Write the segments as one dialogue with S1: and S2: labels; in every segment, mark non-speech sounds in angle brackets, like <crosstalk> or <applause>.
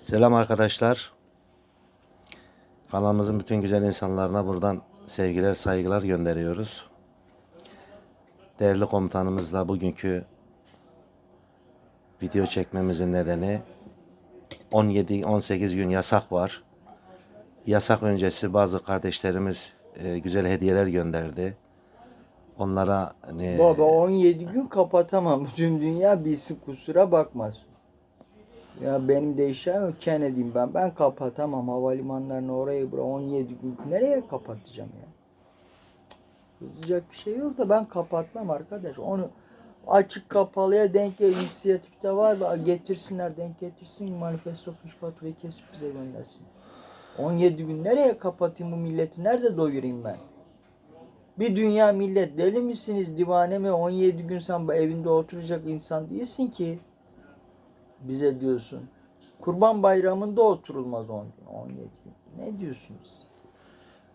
S1: Selam arkadaşlar. Kanalımızın bütün güzel insanlarına buradan sevgiler, saygılar gönderiyoruz. Değerli komutanımızla bugünkü video çekmemizin nedeni 17-18 gün yasak var. Yasak öncesi bazı kardeşlerimiz e, güzel hediyeler gönderdi. Onlara hani,
S2: Baba 17 gün kapatamam. Bütün dünya bilsin kusura bakmasın. Ya benim değişen yok. Kennedy'yim ben. Ben kapatamam havalimanlarını orayı bura 17 gün. Nereye kapatacağım ya? Kızacak bir şey yok da ben kapatmam arkadaş. Onu açık kapalıya denk inisiyatifte var ve getirsinler denk getirsin. Manifesto fiş faturayı kesip bize göndersin. 17 gün nereye kapatayım bu milleti? Nerede doyurayım ben? Bir dünya millet deli misiniz divane mi 17 gün sen evinde oturacak insan değilsin ki bize diyorsun. Kurban bayramında oturulmaz 10 gün 17 gün. Ne diyorsunuz siz?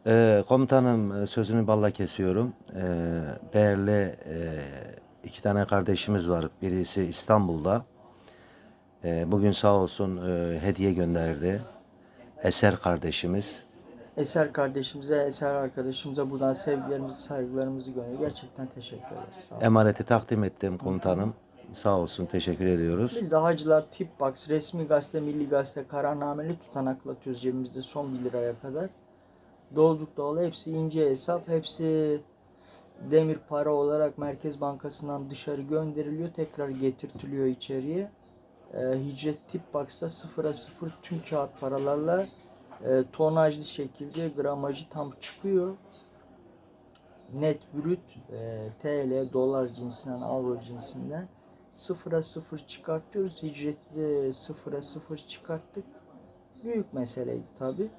S1: Ee, komutanım e, sözünü balla kesiyorum. Ee, değerli e, iki tane kardeşimiz var. Birisi İstanbul'da. Ee, bugün sağ olsun e, hediye gönderdi. Eser kardeşimiz.
S2: Eser kardeşimize, Eser arkadaşımıza buradan sevgilerimizi, saygılarımızı gönderiyor. Gerçekten teşekkür ederiz.
S1: Emaneti takdim ettim komutanım. Sağ olsun teşekkür ediyoruz.
S2: Biz de Hacılar Tip resmi gazete, milli gazete, kararnameli tutanaklatıyoruz cebimizde son 1 liraya kadar. Dolduk dolu hepsi ince hesap, hepsi demir para olarak Merkez Bankası'ndan dışarı gönderiliyor, tekrar getirtiliyor içeriye. Ee, Hicret Tip sıfıra sıfır tüm kağıt paralarla e, tonajlı şekilde gramajı tam çıkıyor. Net brüt e, TL, dolar cinsinden, avro cinsinden sıfıra sıfır çıkartıyoruz. Hicreti de sıfıra sıfır çıkarttık. Büyük meseleydi tabi.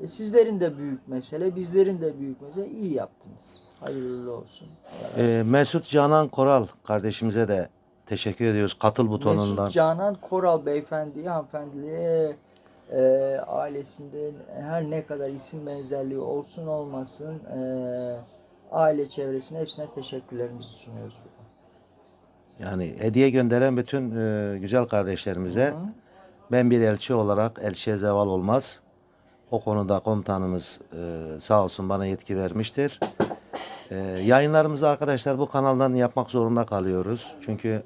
S2: E sizlerin de büyük mesele, bizlerin de büyük mesele. İyi yaptınız. Hayırlı olsun.
S1: Ee, Mesut Canan Koral kardeşimize de teşekkür ediyoruz. Katıl butonundan.
S2: Mesut Canan Koral beyefendiye, hanımefendiliğe, e, ailesinde her ne kadar isim benzerliği olsun olmasın e, aile çevresine hepsine teşekkürlerimizi sunuyoruz.
S1: Yani hediye gönderen bütün e, güzel kardeşlerimize
S2: Hı.
S1: ben bir elçi olarak elçiye zeval olmaz. O konuda komutanımız e, sağ olsun bana yetki vermiştir. E, yayınlarımızı arkadaşlar bu kanaldan yapmak zorunda kalıyoruz. Çünkü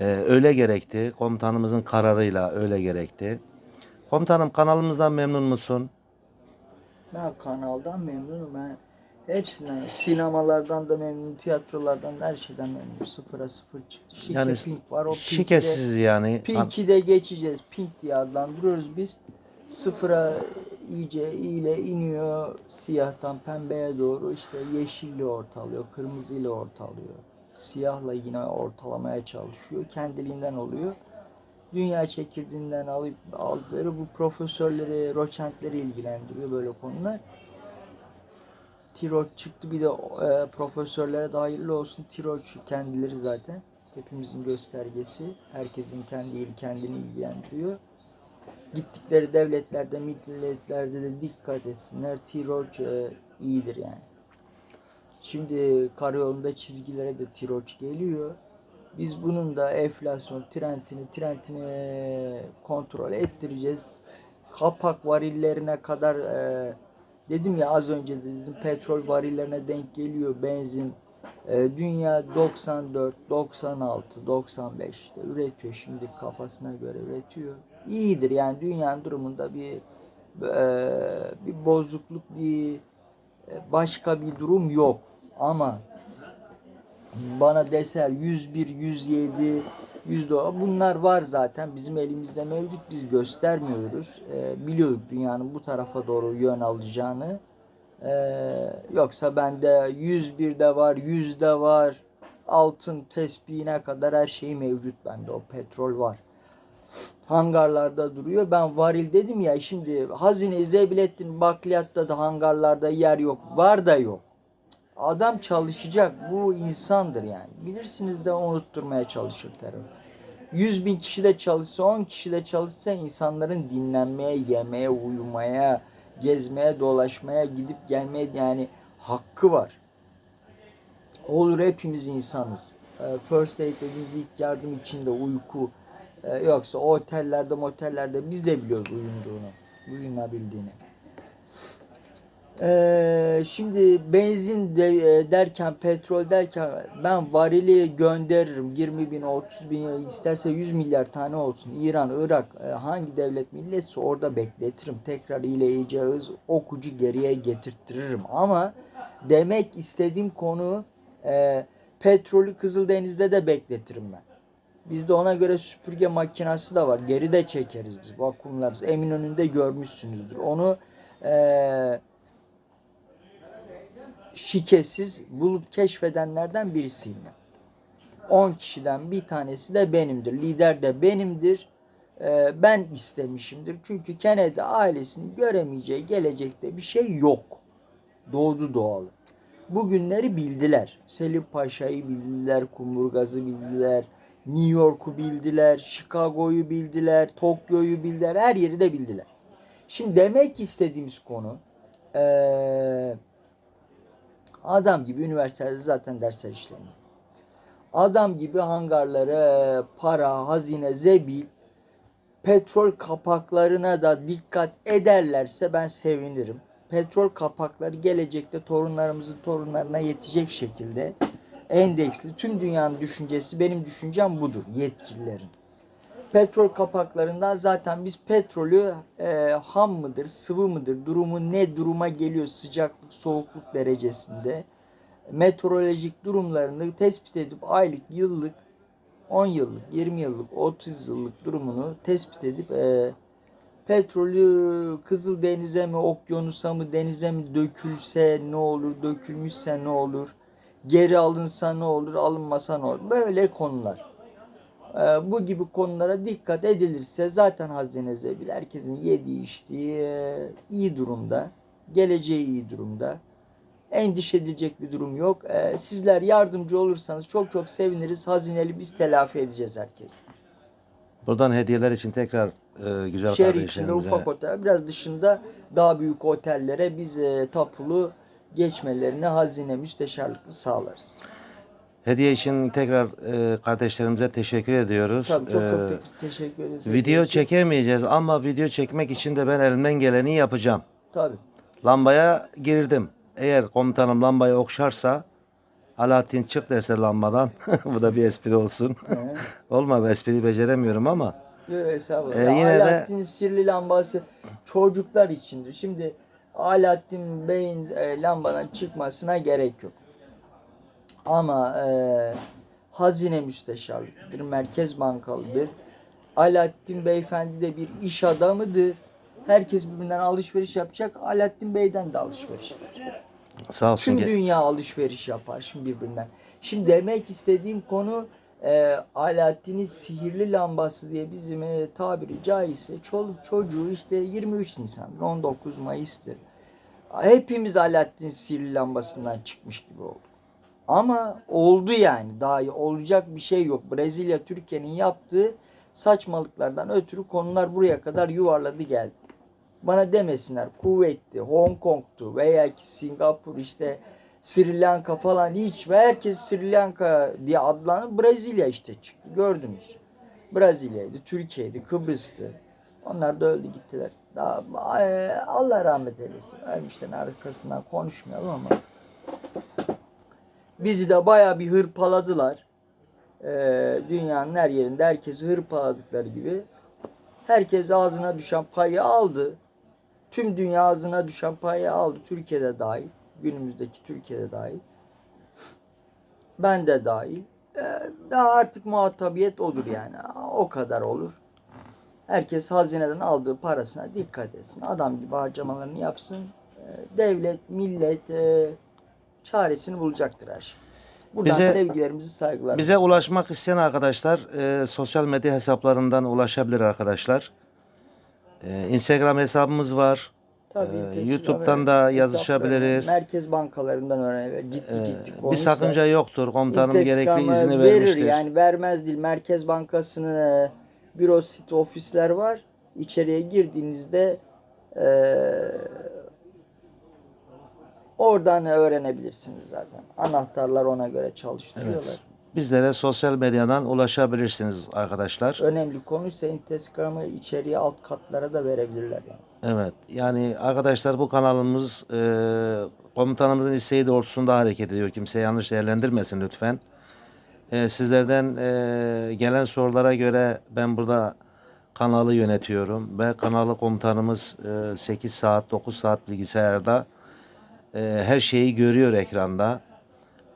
S1: e, öyle gerekti. Komutanımızın kararıyla öyle gerekti. Komutanım kanalımızdan memnun musun?
S2: Ben kanaldan memnunum. Ben hepsinden, sinemalardan da memnunum, tiyatrolardan da her şeyden memnunum. Sıfıra sıfır çıktı. Şike
S1: Yani
S2: Pink var. O Pink'i de,
S1: yani.
S2: Pink'i de geçeceğiz. Pink diye adlandırıyoruz biz. Sıfıra iyice ile iniyor. Siyahtan pembeye doğru işte yeşille ortalıyor, kırmızıyla ortalıyor. Siyahla yine ortalamaya çalışıyor. Kendiliğinden oluyor. Dünya çekirdeğinden alıp alıp böyle bu profesörleri, roçentleri ilgilendiriyor böyle konular. Tiroid çıktı bir de e, profesörlere hayırlı olsun. Tiroid kendileri zaten hepimizin göstergesi. Herkesin kendi ili kendini ilgilendiriyor. Gittikleri devletlerde, milletlerde de dikkat etsinler. Tiroid e, iyidir yani. Şimdi karayolunda çizgilere de tiroid geliyor. Biz bunun da enflasyon trendini trendini kontrol ettireceğiz. Kapak varillerine kadar e, dedim ya az önce de dedim petrol varillerine denk geliyor benzin. E, dünya 94, 96, 95 işte üretiyor şimdi kafasına göre üretiyor. İyidir yani dünyanın durumunda bir e, bir bozukluk bir e, başka bir durum yok. Ama bana deser 101, 107, 110 bunlar var zaten bizim elimizde mevcut biz göstermiyoruz. Ee, biliyorduk dünyanın bu tarafa doğru yön alacağını. Ee, yoksa bende 101'de var, 100'de var. Altın tespihine kadar her şey mevcut bende. O petrol var. Hangarlarda duruyor. Ben varil dedim ya şimdi hazine Zeblettin bakliyatta da hangarlarda yer yok. Var da yok. Adam çalışacak. Bu insandır yani. Bilirsiniz de unutturmaya çalışır terör. 100 bin kişi de çalışsa, 10 kişi de çalışsa insanların dinlenmeye, yemeye, uyumaya, gezmeye, dolaşmaya, gidip gelmeye yani hakkı var. Olur hepimiz insanız. Ee, First aid dediğimiz ilk yardım içinde uyku, Ee, yoksa otellerde motellerde biz de biliyoruz uyunduğunu, uyunabildiğini. Ee, şimdi benzin de, e, derken, petrol derken ben varili gönderirim. 20 bin, 30 bin, isterse 100 milyar tane olsun. İran, Irak, e, hangi devlet milletse orada bekletirim. Tekrar ileyeceğiz, okucu geriye getirttiririm. Ama demek istediğim konu e, petrolü Kızıldeniz'de de bekletirim ben. Bizde ona göre süpürge makinası da var. Geri de çekeriz biz. Vakumlarız. Eminönü'nde görmüşsünüzdür. Onu eee şikesiz bulup keşfedenlerden birisiyim ben. 10 kişiden bir tanesi de benimdir. Lider de benimdir. Eee, ben istemişimdir. Çünkü Kennedy ailesinin göremeyeceği gelecekte bir şey yok. Doğdu doğalı. Bugünleri bildiler. Selim Paşa'yı bildiler, Kumburgaz'ı bildiler, New York'u bildiler, Chicago'yu bildiler, Tokyo'yu bildiler, her yeri de bildiler. Şimdi demek istediğimiz konu eee, adam gibi üniversitede zaten dersler işleniyor. Adam gibi hangarlara para, hazine, zebil, petrol kapaklarına da dikkat ederlerse ben sevinirim. Petrol kapakları gelecekte torunlarımızın torunlarına yetecek şekilde endeksli. Tüm dünyanın düşüncesi benim düşüncem budur yetkililerin. Petrol kapaklarından zaten biz petrolü e, ham mıdır, sıvı mıdır, durumu ne duruma geliyor sıcaklık, soğukluk derecesinde meteorolojik durumlarını tespit edip aylık, yıllık, 10 yıllık, 20 yıllık, 30 yıllık durumunu tespit edip e, petrolü Kızıldeniz'e mi, okyanusa mı, denize mi dökülse ne olur, dökülmüşse ne olur, geri alınsa ne olur, alınmasa ne olur. Böyle konular. Ee, bu gibi konulara dikkat edilirse zaten hazine zebil herkesin yediği içtiği e, iyi durumda. Geleceği iyi durumda. Endişe edilecek bir durum yok. Ee, sizler yardımcı olursanız çok çok seviniriz. Hazineli biz telafi edeceğiz herkes.
S1: Buradan hediyeler için tekrar e, güzel
S2: Şehir içinde ufak otel, biraz dışında daha büyük otellere biz e, tapulu geçmelerini hazine müsteşarlıklı sağlarız.
S1: Hediye için tekrar e, kardeşlerimize teşekkür ediyoruz.
S2: Tabii çok çok
S1: E,
S2: te- teşekkür ederiz.
S1: video çekemeyeceğiz ama video çekmek için de ben elimden geleni yapacağım.
S2: Tabii.
S1: Lambaya girdim. Eğer komutanım lambayı okşarsa Alaaddin çık derse lambadan. <laughs> Bu da bir espri olsun.
S2: Ee, <laughs>
S1: Olmadı espriyi beceremiyorum ama.
S2: Yok.
S1: Ee, yine de-
S2: Alaaddin sirli lambası çocuklar içindir. Şimdi Alaaddin Bey'in e, lambadan çıkmasına gerek yok. Ama e, hazine müsteşarlıktır, merkez bankalıdır. Alaaddin Beyefendi de bir iş adamıdır. Herkes birbirinden alışveriş yapacak. Alaaddin Bey'den de alışveriş yapacak.
S1: Sağ olsun.
S2: Tüm dünya alışveriş yapar şimdi birbirinden. Şimdi demek istediğim konu e, Alaaddin'in sihirli lambası diye bizim e, tabiri caizse çoluk çocuğu işte 23 Nisan 19 Mayıs'tır. Hepimiz Alaaddin sihirli lambasından çıkmış gibi olduk. Ama oldu yani daha iyi olacak bir şey yok. Brezilya Türkiye'nin yaptığı saçmalıklardan ötürü konular buraya kadar yuvarladı geldi. Bana demesinler kuvvetti, Hong Kong'tu veya ki Singapur işte Sri Lanka falan hiç ve herkes Sri Lanka diye adlanır. Brezilya işte çıktı gördünüz. Brezilya'ydı, Türkiye'ydi, Kıbrıs'tı. Onlar da öldü gittiler. Daha, e, Allah rahmet eylesin. Ölmüşlerin arkasından konuşmayalım ama. Bizi de bayağı bir hırpaladılar. Ee, dünyanın her yerinde herkesi hırpaladıkları gibi. Herkes ağzına düşen payı aldı. Tüm dünya ağzına düşen payı aldı. Türkiye'de dahil. Günümüzdeki Türkiye'de dahil. Ben de dahil. Ee, daha artık muhatabiyet olur yani. O kadar olur. Herkes hazineden aldığı parasına dikkat etsin. Adam gibi harcamalarını yapsın. Ee, devlet, millet e, çaresini bulacaktır her şey. Buradan
S1: Bize-
S2: sevgilerimizi, saygılarımızı.
S1: Bize ulaşmak isteyen arkadaşlar e, sosyal medya hesaplarından ulaşabilir arkadaşlar. E, Instagram hesabımız var.
S2: Tabii,
S1: Ee, YouTube'dan da yazışabiliriz.
S2: Merkez bankalarından öğrenebilir. Gittik
S1: E,
S2: gittik.
S1: bir sakınca yoktur. Komutanım gerekli izni
S2: verir
S1: vermiştir.
S2: yani vermez değil. Merkez Bankası'nın büro sit ofisler var. İçeriye girdiğinizde e, oradan öğrenebilirsiniz zaten. Anahtarlar ona göre çalıştırıyorlar.
S1: bizlere sosyal medyadan ulaşabilirsiniz arkadaşlar.
S2: Önemli konuysa Instagram'ı içeriye alt katlara da verebilirler yani.
S1: Evet. Yani arkadaşlar bu kanalımız e, komutanımızın isteği doğrultusunda hareket ediyor. Kimse yanlış değerlendirmesin lütfen. E, sizlerden e, gelen sorulara göre ben burada kanalı yönetiyorum ve kanalı komutanımız e, 8 saat 9 saat bilgisayarda e, her şeyi görüyor ekranda.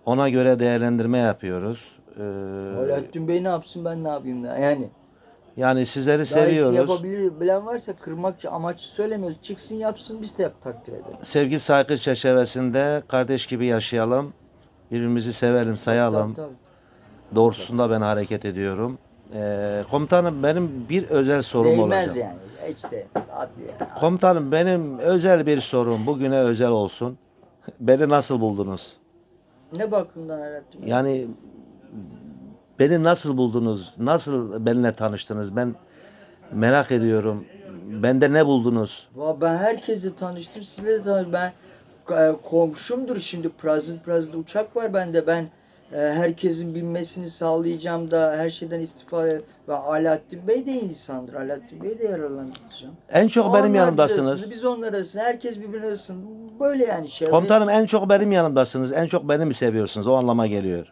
S1: Ona göre değerlendirme yapıyoruz. E,
S2: Alaaddin Bey ne yapsın ben ne yapayım da yani.
S1: yani sizleri
S2: Daha
S1: seviyoruz.
S2: yapabilir bilen varsa kırmak amaçlı söylemiyoruz. Çıksın yapsın biz de yap takdir edelim.
S1: sevgi saygı çerçevesinde kardeş gibi yaşayalım. Birbirimizi sevelim, sayalım.
S2: Tabii, tabii.
S1: Doğrultusunda ben hareket ediyorum. Ee, komutanım benim bir özel sorum
S2: Değmez
S1: olacak.
S2: yani. Hiç de. Hadi ya.
S1: Komutanım benim özel bir sorum bugüne özel olsun. Beni nasıl buldunuz?
S2: Ne bakımdan Bey?
S1: Yani beni nasıl buldunuz? Nasıl benimle tanıştınız? Ben merak ediyorum. Bende ne buldunuz?
S2: Va ben herkesle tanıştım, sizle de tanıştım. Ben e, komşumdur şimdi. Prazit Prazit uçak var bende. Ben herkesin bilmesini sağlayacağım da her şeyden istifade ve Alaaddin Bey de insandır. Alaaddin Bey de yararlanacağım.
S1: En çok benim
S2: Onlar bize
S1: yanımdasınız.
S2: ısındı, Biz onlar arasında. Herkes birbirine ısın. Böyle yani şey.
S1: Komutanım en çok benim yanımdasınız. En çok beni mi seviyorsunuz? O anlama geliyor.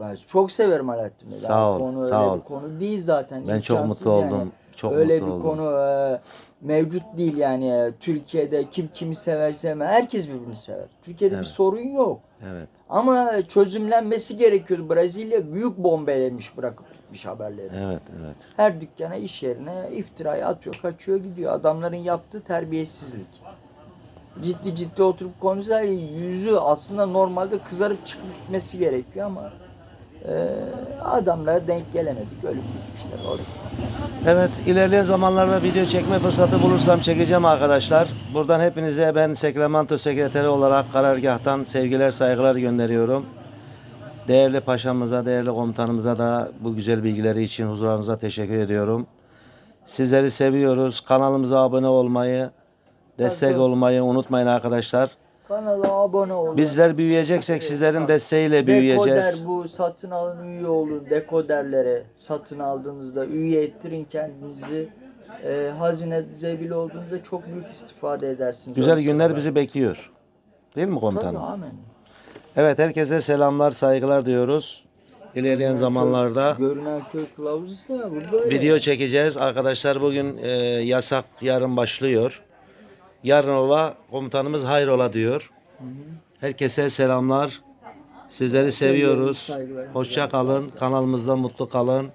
S2: Ben çok severim Alaaddin Bey.
S1: Sağ
S2: Yani
S1: ol,
S2: Konu
S1: sağ
S2: öyle
S1: ol.
S2: bir konu değil zaten.
S1: Ben çok
S2: imkansız
S1: mutlu
S2: yani.
S1: oldum. Çok
S2: Öyle bir
S1: oldum.
S2: konu e, mevcut değil yani E, Türkiye'de kim kimi sever sevmez herkes birbirini sever. Türkiye'de
S1: Evet.
S2: bir sorun yok.
S1: Evet.
S2: Ama çözümlenmesi gerekiyordu. Brezilya büyük bombelemiş bırakıp gitmiş haberleri.
S1: Evet, evet.
S2: Her dükkana iş yerine iftirayı atıyor kaçıyor gidiyor. Adamların yaptığı terbiyesizlik. Ciddi ciddi oturup konuşsa yüzü aslında normalde kızarıp çıkıp gitmesi gerekiyor ama e, adamlara denk gelemedik. Öyle gitmişler. Orada.
S1: Evet, ilerleyen zamanlarda video çekme fırsatı bulursam çekeceğim arkadaşlar. Buradan hepinize ben Sekremanto Sekreteri olarak karargahtan sevgiler, saygılar gönderiyorum. Değerli paşamıza, değerli komutanımıza da bu güzel bilgileri için huzurlarınıza teşekkür ediyorum. Sizleri seviyoruz. Kanalımıza abone olmayı, destek olmayı unutmayın arkadaşlar.
S2: Kanala abone olun.
S1: Bizler büyüyeceksek sizlerin desteğiyle büyüyeceğiz.
S2: Dekoder bu satın alın üye olun. Dekoderlere satın aldığınızda üye ettirin kendinizi. E, hazine zebil olduğunuzda çok büyük istifade edersiniz.
S1: Güzel
S2: Öyle
S1: günler
S2: sonra.
S1: bizi bekliyor. Değil mi
S2: Tabii
S1: komutanım?
S2: amin.
S1: Evet herkese selamlar, saygılar diyoruz. İlerleyen zamanlarda
S2: Görünen köy kılavuzu bu böyle.
S1: video çekeceğiz. Arkadaşlar bugün e, yasak yarın başlıyor. Yarın ola komutanımız hayrola diyor. Herkese selamlar. Sizleri seviyoruz. Hoşça kalın. Kanalımızda mutlu kalın.